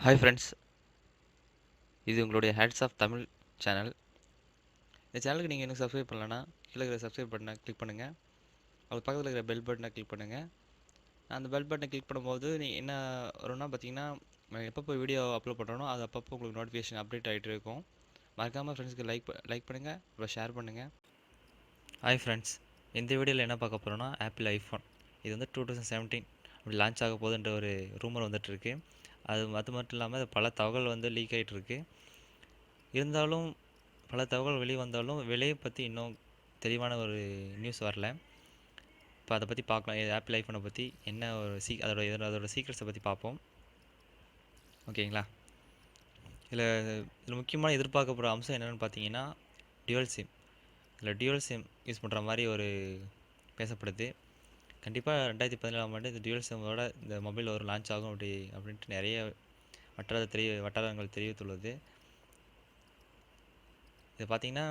Hi friends இது உங்களுடைய hats off Tamil channel இந்த சேனலுக்கு நீங்கள் இன்னும் சப்ஸ்கிரைப் பண்ணலன்னா கீழே இருக்கிற சப்ஸ்கிரைப் பட்டனை கிளிக் பண்ணுங்கள் அது பக்கத்தில் இருக்கிற பெல் பட்டனை கிளிக் பண்ணுங்கள் அந்த பெல் பட்டனை கிளிக் பண்ணும்போது நீ என்ன வரும்னா பார்த்தீங்கன்னா எப்போ எப்பப்போ வீடியோ அப்லோட் பண்ணுறனோ அது அப்பப்போ உங்களுக்கு நோட்டிஃபிகேஷன் அப்டேட் ஆகிட்டு இருக்கும். மறக்காமல் ஃப்ரெண்ட்ஸ்க்கு லைக் லைக் பண்ணுங்கள் அப்புறம் ஷேர் பண்ணுங்கள் ஹாய் ஃப்ரெண்ட்ஸ் இந்த வீடியோவில் என்ன பார்க்க போகிறோன்னா ஆப்பிள் ஐஃபோன் இது வந்து டூ தௌசண்ட் செவன்டீன் அப்படி லான்ச் ஆக போகுதுன்ற ஒரு ரூமர் வந்துட்டுருக்கு அது அது மட்டும் இல்லாமல் பல தகவல் வந்து லீக் ஆகிட்டுருக்கு இருந்தாலும் பல தகவல் வெளியே வந்தாலும் விலையை பற்றி இன்னும் தெளிவான ஒரு நியூஸ் வரல. இப்போ அதை பற்றி பார்க்கலாம் ஆப்பிள் ஐஃபோனை பற்றி என்ன ஒரு சீ அதோட இதோட அதோட சீக்ரெட்ஸை பற்றி பார்ப்போம் ஓகேங்களா? இதில் இதில் முக்கியமான எதிர்பார்க்கப்படுற அம்சம் என்னென்னு பார்த்தீங்கன்னா டியூவல் சிம் இதில் டியூவல் சிம் யூஸ் பண்ணுற மாதிரி ஒரு பேசப்படுது. கண்டிப்பாக ரெண்டாயிரத்தி பதினேழாம் ஆண்டு இந்த டியூல் சிம்மோட இந்த மொபைல் ஒரு லான்ச் ஆகும் அப்படி அப்படின்ட்டு நிறைய வட்டார தெரிய வட்டாரங்கள் தெரிவித்துள்ளது. இது பார்த்தீங்கன்னா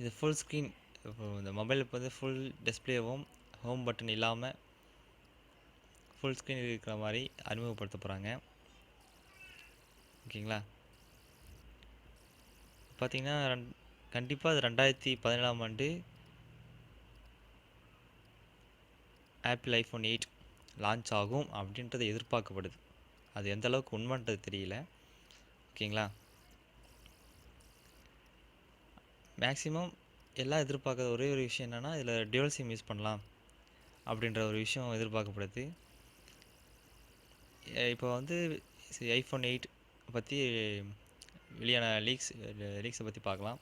இது ஃபுல் ஸ்க்ரீன் இப்போ இந்த மொபைல் இப்போ வந்து ஃபுல் டிஸ்பிளேவும் ஹோம் பட்டன் இல்லாமல் ஃபுல் ஸ்க்ரீன் இருக்கிற மாதிரி அறிமுகப்படுத்த போகிறாங்க ஓகேங்களா? பார்த்தீங்கன்னா ரெண் கண்டிப்பாக அது ரெண்டாயிரத்தி பதினேழாம் ஆண்டு ஆப்பிள் ஐஃபோன் எயிட் லான்ச் ஆகும் அப்படின்றது எதிர்பார்க்கப்படுது. அது எந்த அளவுக்கு உண்மைன்றது தெரியல. ஓகேங்களா? மேக்ஸிமம் எல்லாம் எதிர்பார்க்குற ஒரே ஒரு விஷயம் என்னென்னா இதில் டியூவல் சிம் யூஸ் பண்ணலாம் அப்படின்ற ஒரு விஷயம் எதிர்பார்க்கப்படுது. இப்போ வந்து ஐஃபோன் எயிட் பற்றி வெளியான லீக்ஸ் லீக்ஸை பற்றி பார்க்கலாம்.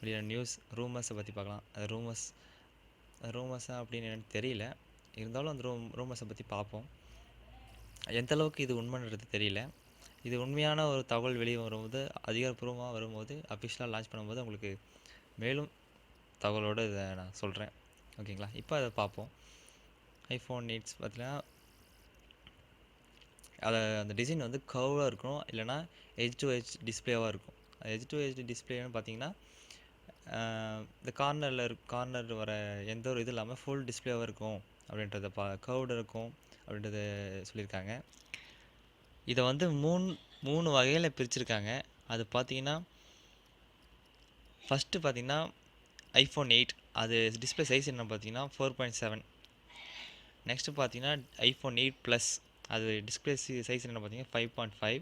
வெளியான நியூஸ் ரூமர்ஸை பற்றி பார்க்கலாம். அது ரூமர்ஸ் ரூமர்ஸா அப்படின்னு எனக்கு தெரியல. இருந்தாலும் அந்த ரூம் ரூமர்ஸை பற்றி பார்ப்போம். எந்த அளவுக்கு இது உண்மைன்றது தெரியல. இது உண்மையான ஒரு தகவல் வெளியே வரும்போது அதிகாரப்பூர்வமாக வரும்போது அஃபிஷியலாக லான்ச் பண்ணும்போது உங்களுக்கு மேலும் தகவலோடு இதை நான் சொல்கிறேன் ஓகேங்களா? இப்போ அதை பார்ப்போம். ஐஃபோன் நீட்ஸ் பார்த்தீங்கன்னா அதை அந்த டிசைன் வந்து கர்வாக இருக்கணும். இல்லைனா ஹெச் டு ஹெச் டிஸ்பிளேவாக இருக்கும். ஹெச் டு ஹெச் டிஸ்பிளேன்னு பார்த்தீங்கன்னா இந்த கார்னரில் இருக் கார்னர் வர எந்த ஒரு இது இல்லாமல் ஃபுல் டிஸ்பிளேவாக இருக்கும். அப்படின்றத பா கர்வ்டு இருக்கும் அப்படின்றத சொல்லியிருக்காங்க. இதை வந்து மூணு மூணு வகையில் பிரிச்சிருக்காங்க. அது பார்த்தீங்கன்னா ஃபஸ்ட்டு பார்த்தீங்கன்னா ஐஃபோன் எயிட் அது டிஸ்பிளே சைஸ் என்ன பார்த்தீங்கன்னா ஃபோர் பாயிண்ட் செவன் நெக்ஸ்ட்டு பார்த்தீங்கன்னா ஐஃபோன் எயிட் ப்ளஸ் அது டிஸ்பிளே சைஸ் என்ன பார்த்தீங்கன்னா ஃபைவ் பாயிண்ட் ஃபைவ்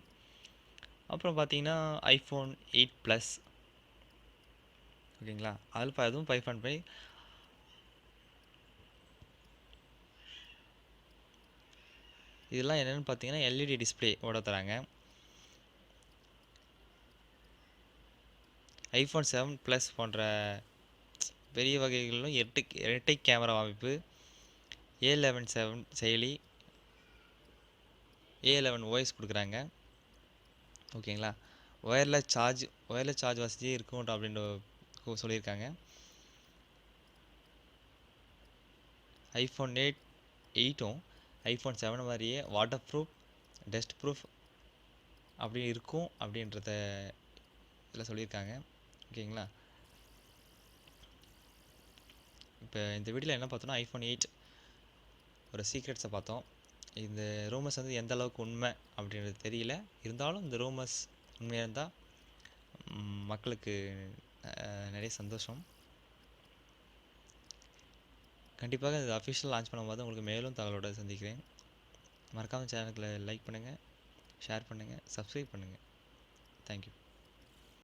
அப்புறம் பார்த்தீங்கன்னா ஐஃபோன் எயிட் ப்ளஸ் ஓகேங்களா? அதில் அதுவும் ஃபைவ் பாயிண்ட் ஃபைவ் இதெல்லாம் என்னென்னு பார்த்தீங்கன்னா எல்இடி டிஸ்பிளே ஓட தராங்க. ஐஃபோன் செவன் ப்ளஸ் போன்ற பெரிய வகைகளிலும் எட்டு இரட்டை கேமரா அமைப்பு ஏ லெவன் செவன் செயலி ஏ லெவன் ஓஎஸ் கொடுக்குறாங்க. ஓகேங்களா? ஒயர்லெஸ் சார்ஜ் ஒயர்லெஸ் சார்ஜ் வசதி இருக்கும் அப்படின்னு சொல்லியிருக்காங்க. ஐஃபோன் எயிட் எயிட்டும் ஐஃபோன் செவன் மாதிரியே வாட்டர் ப்ரூஃப் டஸ்ட் ப்ரூஃப் அப்படி இருக்கும் அப்படின்றத இதில் சொல்லியிருக்காங்க. ஓகேங்களா? இப்போ இந்த வீடியோவில் என்ன பார்த்தோன்னா ஐஃபோன் எயிட் ஒரு சீக்ரெட்ஸை பார்த்தோம். இந்த ரூமர்ஸ் வந்து எந்த அளவுக்கு உண்மை அப்படின்றது தெரியல. இருந்தாலும் இந்த ரூமர்ஸ் உண்மையாக இருந்தால் மக்களுக்கு நிறைய சந்தோஷம். கண்டிப்பாக இது அஃபிஷியல் லான்ச் பண்ணும்போது உங்களுக்கு மேலும் தகவலோடு சந்திக்கிறேன். மறக்காமல் சேனலுக்கு லைக் பண்ணுங்கள் ஷேர் பண்ணுங்கள் சப்ஸ்கிரைப் பண்ணுங்கள் தேங்க்யூ